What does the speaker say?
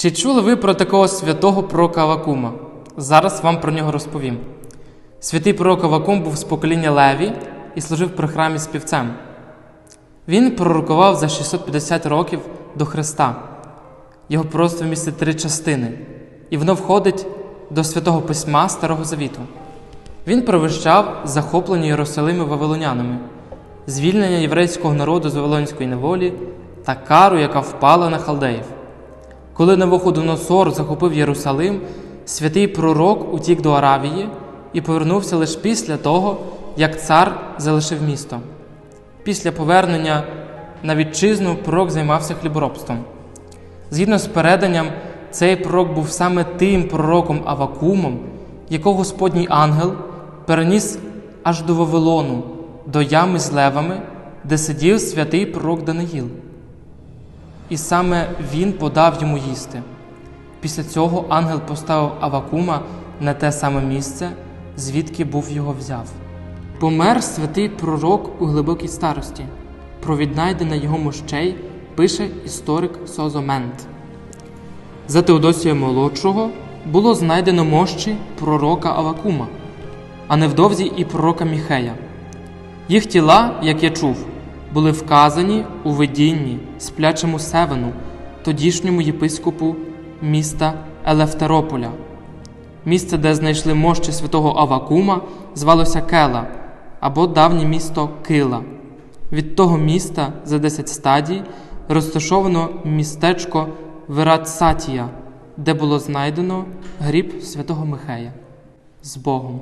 Чи чули ви про такого святого пророка Авакума? Зараз вам про нього розповім. Святий пророк Авакум був з покоління Леві і служив при храмі співцем. Він пророкував за 650 років до Христа. Його просто містить три частини, і воно входить до святого письма Старого Завіту. Він провищав захоплення Єрусалими вавилонянами, звільнення єврейського народу з вавилонської неволі та кару, яка впала на халдеїв. Коли Навуходоносор захопив Єрусалим, святий пророк утік до Аравії і повернувся лише після того, як цар залишив місто. Після повернення на вітчизну пророк займався хліборобством. Згідно з переданням, цей пророк був саме тим пророком Авакумом, якого Господній ангел переніс аж до Вавилону, до ями з левами, де сидів святий пророк Даниїл. І саме він подав йому їсти. Після цього ангел поставив Авакума на те саме місце, звідки був його взяв. Помер святий пророк у глибокій старості. Про віднайдення його мощей пише історик Созомент. За Теодосія Молодшого було знайдено мощі пророка Авакума, а невдовзі і пророка Міхея. Їх тіла, як я чув, були вказані у видінні сплячому Севену, тодішньому єпископу міста Елефтерополя. Місце, де знайшли мощі святого Авакума, звалося Кела або давнє місто Кила. Від того міста за 10 стадій розташовано містечко Верацатія, де було знайдено гріб святого Михея з Богом.